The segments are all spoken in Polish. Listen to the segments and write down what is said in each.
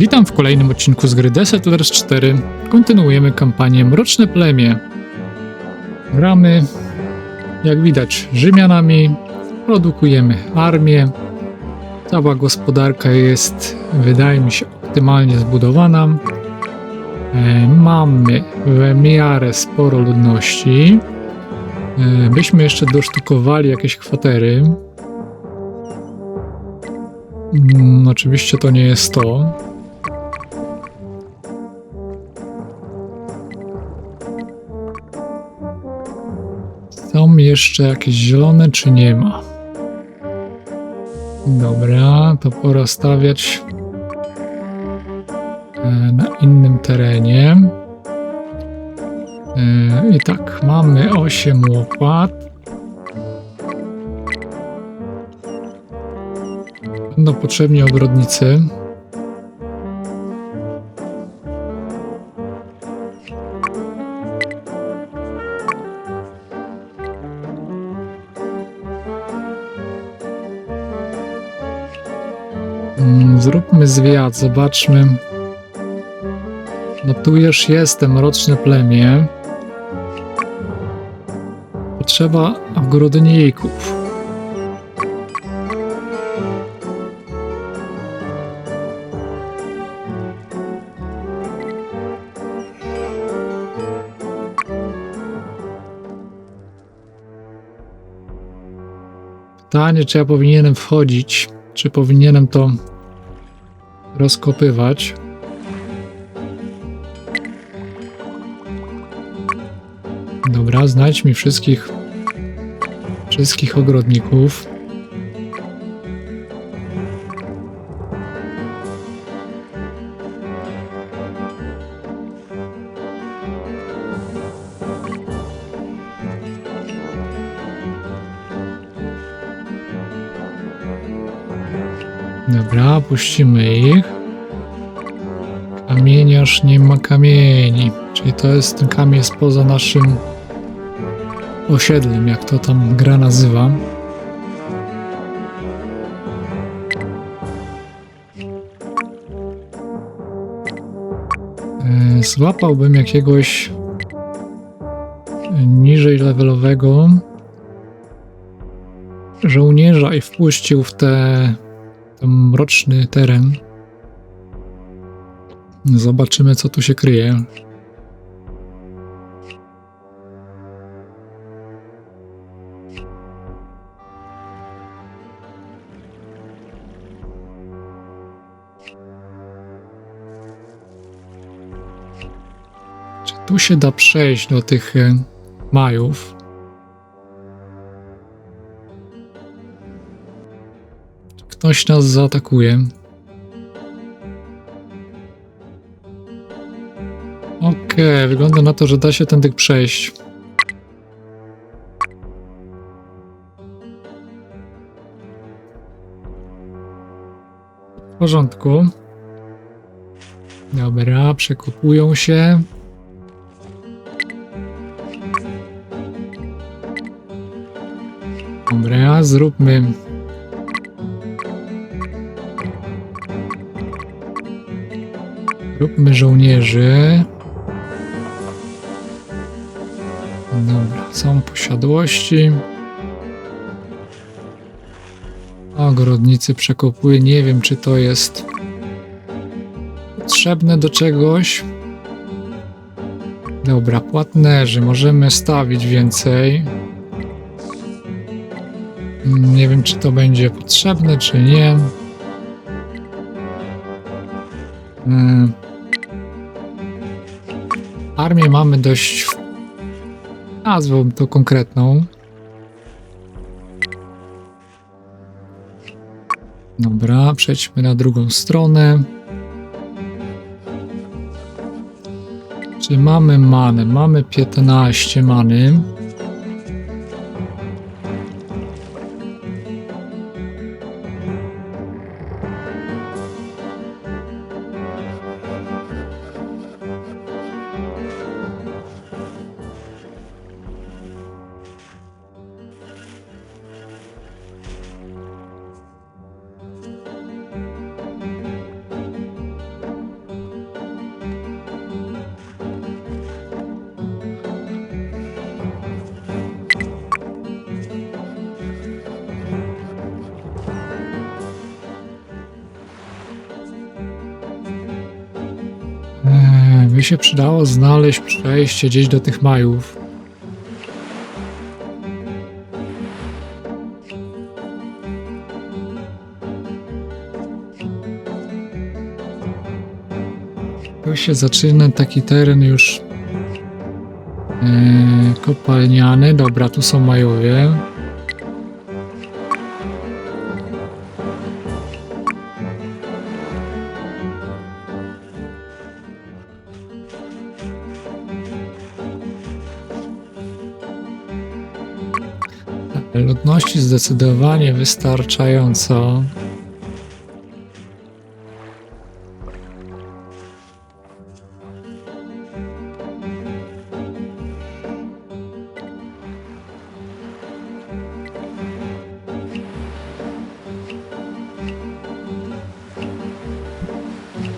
Witam w kolejnym odcinku z gry The Settlers 4. Kontynuujemy kampanię Mroczne Plemię. Gramy, jak widać, Rzymianami, produkujemy armię. Cała gospodarka jest, wydaje mi się, optymalnie zbudowana. E, Mamy w miarę sporo ludności. E, Byśmy jeszcze dosztukowali jakieś kwatery. Mm, oczywiście to nie jest to. Są jeszcze jakieś zielone, czy nie ma? Dobra, to pora stawiać e, na innym terenie. E, I tak, mamy 8 łopat. Będą potrzebni ogrodnicy. Zwiat, zobaczmy. No tu już jestem, roczne plemię. Potrzeba ogrodników. Pytanie, czy ja powinienem wchodzić, czy powinienem to rozkopywać. Dobra, znajdź mi wszystkich wszystkich ogrodników. Dobra, puścimy ich. Kamieniarz nie ma kamieni. Czyli to jest, ten kamień poza naszym osiedlem, jak to tam gra nazywa. E, Złapałbym jakiegoś niżej levelowego żołnierza i wpuścił w te, ten mroczny teren. Zobaczymy, co tu się kryje. Czy tu się da przejść do tych e, Majów? Ktoś nas zaatakuje? Okej, wygląda na to, że da się tędy przejść. W porządku. Dobra, przekopują się. Dobra, zróbmy. Zróbmy żołnierzy. Dobra, są posiadłości. Ogrodnicy przekopuje. Nie wiem, czy to jest potrzebne do czegoś. Dobra, płatnerzy. Możemy stawić więcej. Nie wiem, czy to będzie potrzebne, czy nie. Mm. Armię mamy dość. Nazwałbym to konkretną. Dobra, przejdźmy na drugą stronę. Czy mamy manę? Mamy 15 many. Się przydało znaleźć przejście gdzieś do tych majów. Tu się zaczyna taki teren już e, kopalniany. Dobra, tu są majowie. Ludności zdecydowanie wystarczająco.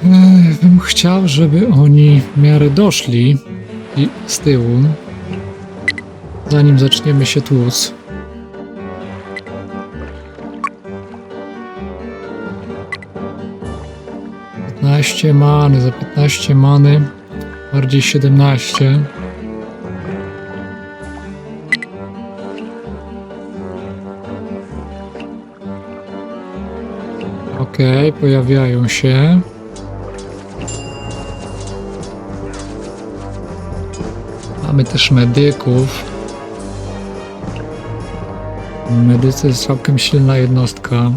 Ech, Bym chciał, żeby oni w miarę doszli i z tyłu, zanim zaczniemy się tłuc. Piętnaście many, za 15 many, bardziej 17. Okej, pojawiają się. Mamy też medyków. Medycy jest całkiem silna jednostka.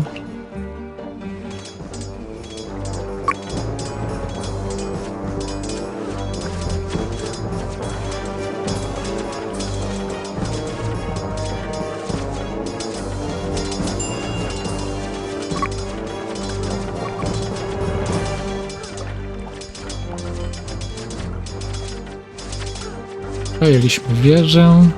Przejęliśmy wieżę.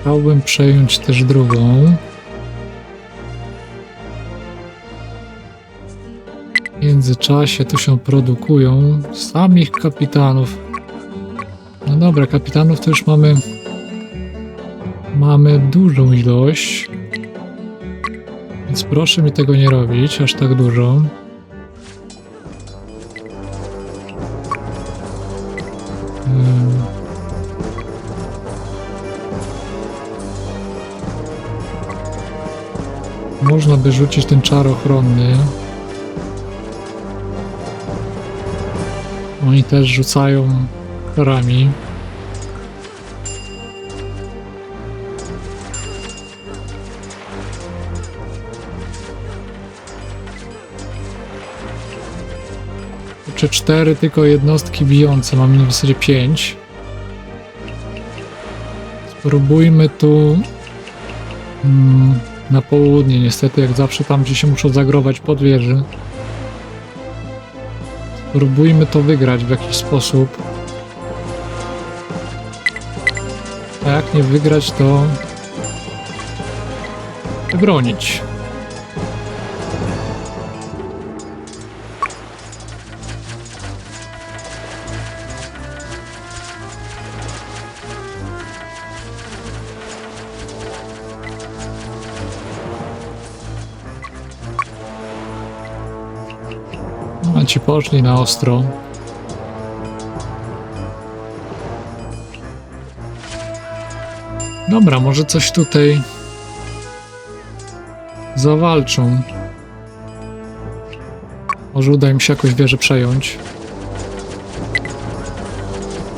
Chciałbym przejąć też drugą. W międzyczasie tu się produkują samych kapitanów. No dobra, kapitanów to już mamy mamy dużą ilość. Więc proszę mi tego nie robić, aż tak dużo. Można by rzucić ten czar ochronny. Oni też rzucają czarami. Czy cztery tylko jednostki bijące, mamy na zasadzie pięć. Spróbujmy tu mm, na południe, niestety jak zawsze tam, gdzie się muszą zagrować pod wieży. Spróbujmy to wygrać w jakiś sposób. A jak nie wygrać, to bronić. Ci poszli na ostro. Dobra, może coś tutaj zawalczą. Może uda im się jakoś wieżę przejąć.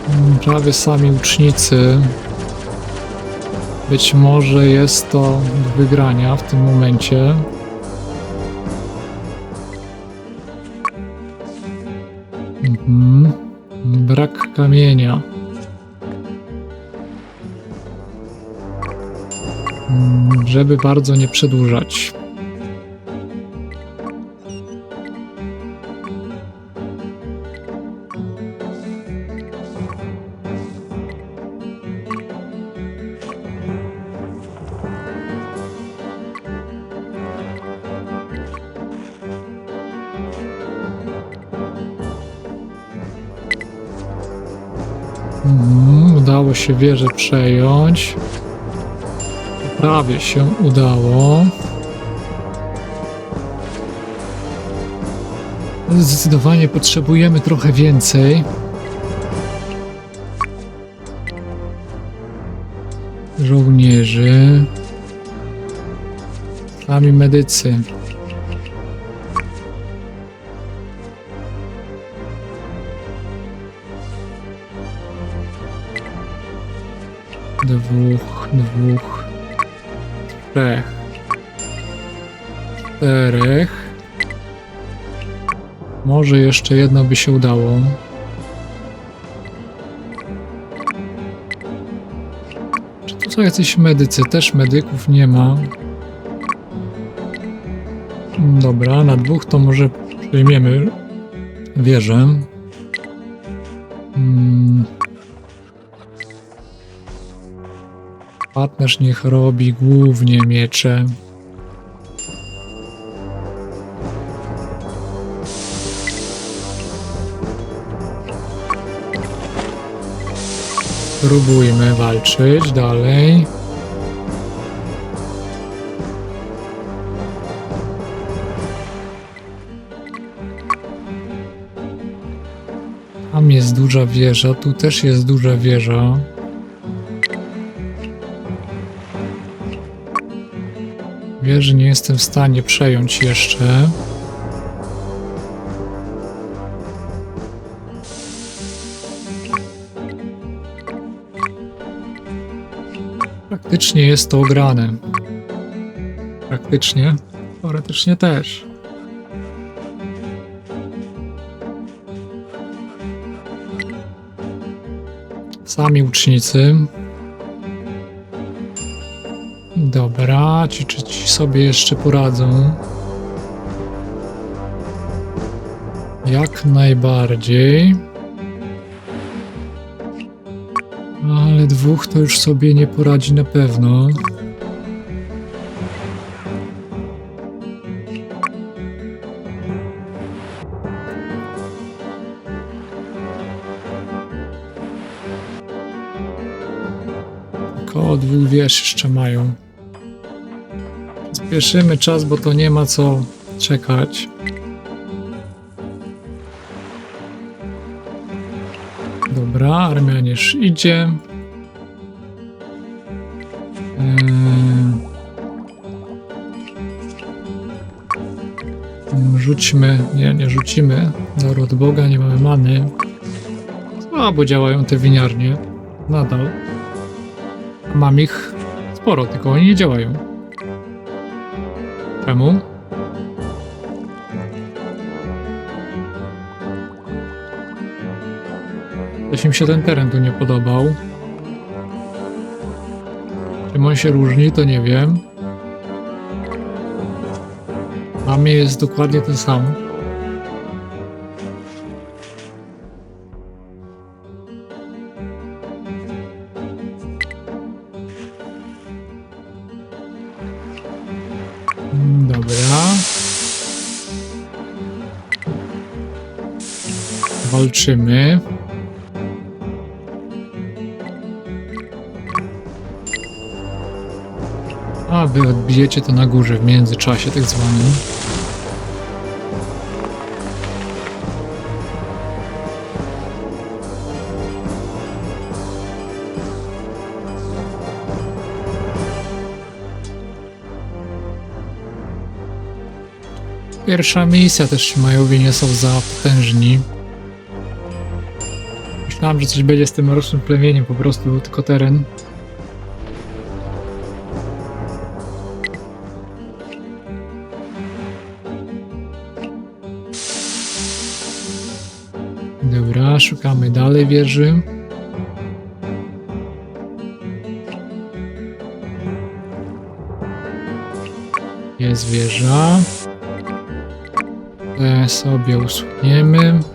Mm, Prawie sami łucznicy. Być może jest to do wygrania w tym momencie. Mhm. Brak kamienia. Mm, Żeby bardzo nie przedłużać. Udało się wieżę przejąć. Prawie się udało. Zdecydowanie potrzebujemy trochę więcej. Żołnierzy. Sami medycy. Dwóch, dwóch, trzech, czterech. Może jeszcze jedno by się udało. Czy tu są jacyś medycy? Też medyków nie ma. Dobra, na dwóch to może przejmiemy wieżę. Partnerz niech robi głównie miecze. Spróbujmy walczyć dalej. Tam jest duża wieża, tu też jest duża wieża. Wieży nie jestem w stanie przejąć jeszcze. Praktycznie jest to ograne. Praktycznie. Teoretycznie też. Sami ucznicy. Dobra, ci, ci, sobie jeszcze poradzą. Jak najbardziej. Ale dwóch to już sobie nie poradzi na pewno. Koło dwóch wież jeszcze mają. Spieszymy czas, bo to nie ma co czekać. Dobra, Armianisz idzie. Eee, Rzućmy, nie, nie rzucimy. Dar od Boga, nie mamy many. Słabo działają te winiarnie. Nadal. Mam ich sporo, tylko oni nie działają. Czemu? Coś im się ten teren tu nie podobał. Czym on się różni, to nie wiem. Dla mnie jest dokładnie ten sam. Walczymy. A, wy odbijecie to na górze w międzyczasie tak zwanym. Pierwsza misja też majowie nie są za potężni. Myślałem, że coś będzie z tym rocznym plemieniem, po prostu tylko teren. Dobra, szukamy dalej wieży. Jest wieża. Te sobie usuniemy.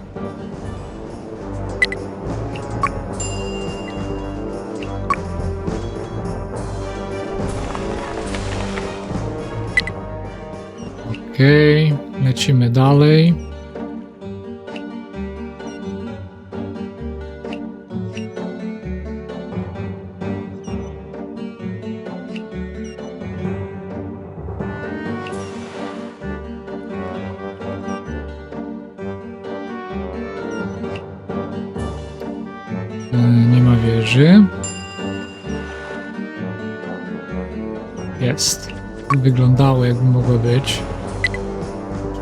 Okej, okay, lecimy dalej. E, nie ma wieży. Jest. Wyglądało jakby mogło być.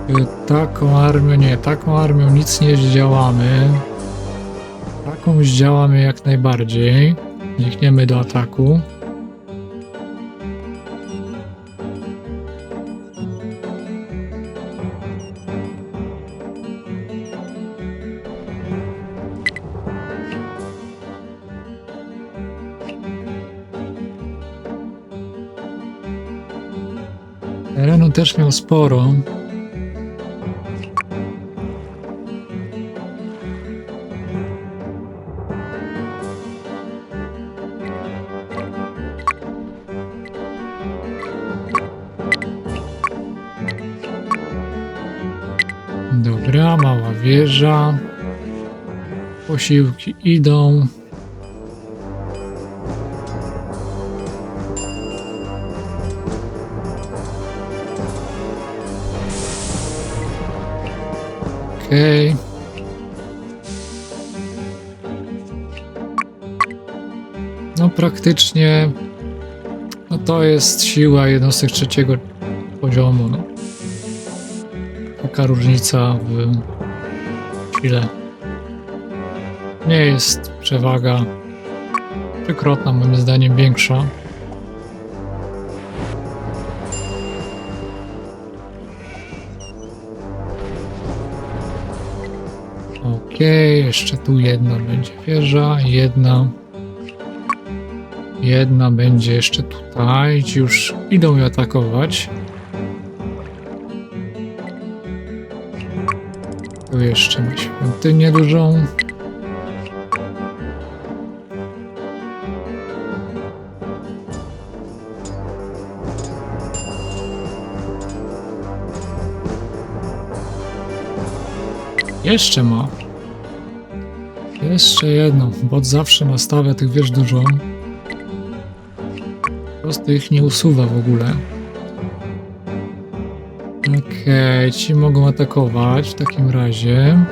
Czy Taką armią, nie, taką armią nic nie zdziałamy. Taką zdziałamy jak najbardziej. Znikniemy do ataku. Terenu też miał sporo. Wieża. Posiłki idą. Okej. No praktycznie no to jest siła jednostek trzeciego poziomu. No. Taka różnica w sile. Nie jest przewaga trzykrotna moim zdaniem większa. Okej, jeszcze tu jedna będzie wieża, jedna. Jedna będzie jeszcze tutaj, już idą je atakować. Tu jeszcze ma świątynię dużą. Jeszcze ma. Jeszcze jedną. Bot zawsze nastawia tych wież dużo. Po prostu ich nie usuwa w ogóle. Okej, ci mogą atakować w takim razie.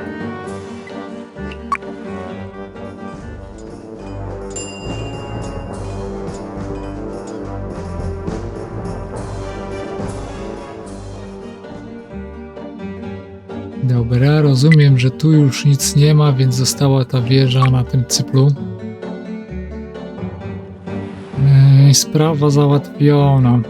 Dobra, rozumiem, że tu już nic nie ma, więc została ta wieża na tym cyplu. Ej, sprawa załatwiona.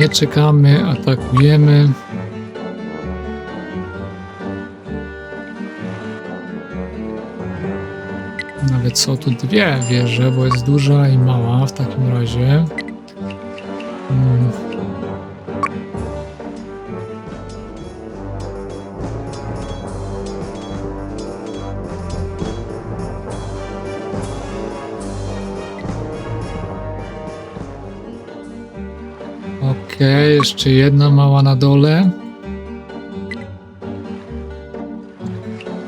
Nie czekamy, atakujemy. Nawet są tu dwie wieże, bo jest duża i mała w takim razie. Jeszcze jedna mała na dole.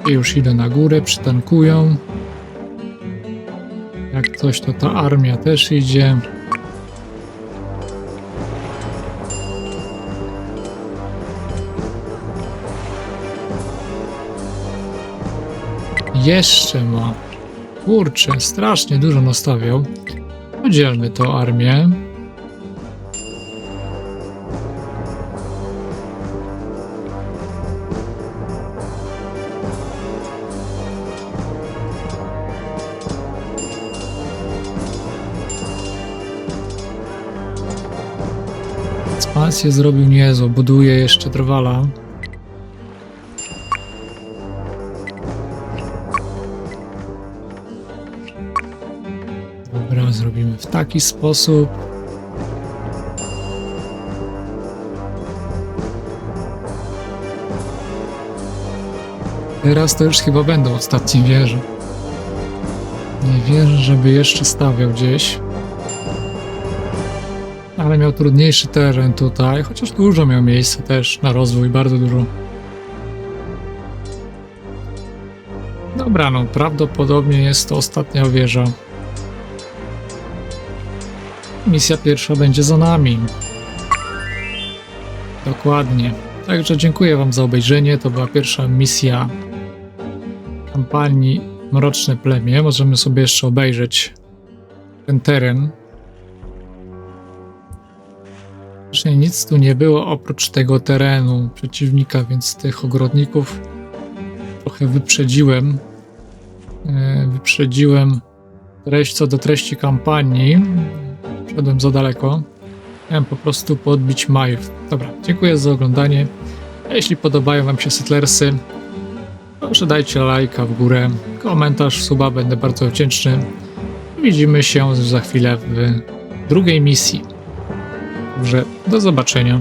I już idę na górę, przytankują. Jak coś, to ta armia też idzie. Jeszcze ma. Kurczę, strasznie dużo nastawiał. Podzielmy tą armię. Ekspansję zrobił niezłą, buduje jeszcze trwala. Dobra, zrobimy w taki sposób. Teraz to już chyba będą ostatnie wieże. Nie wierzę, żeby jeszcze stawiał gdzieś. Ale miał trudniejszy teren tutaj, chociaż dużo miał miejsca też na rozwój, bardzo dużo. Dobra, no prawdopodobnie jest to ostatnia wieża. Misja pierwsza będzie za nami. Dokładnie. Także dziękuję Wam za obejrzenie. To była pierwsza misja kampanii Mroczne Plemię. Możemy sobie jeszcze obejrzeć ten teren. Właśnie nic tu nie było oprócz tego terenu przeciwnika, więc tych ogrodników trochę wyprzedziłem. E, Wyprzedziłem treść co do treści kampanii. Szedłem za daleko. Miałem po prostu podbić Majów. Dobra, dziękuję za oglądanie. A jeśli podobają Wam się Settlersy, proszę dajcie lajka w górę, komentarz, suba, będę bardzo wdzięczny. Widzimy się za chwilę w drugiej misji. Także do zobaczenia.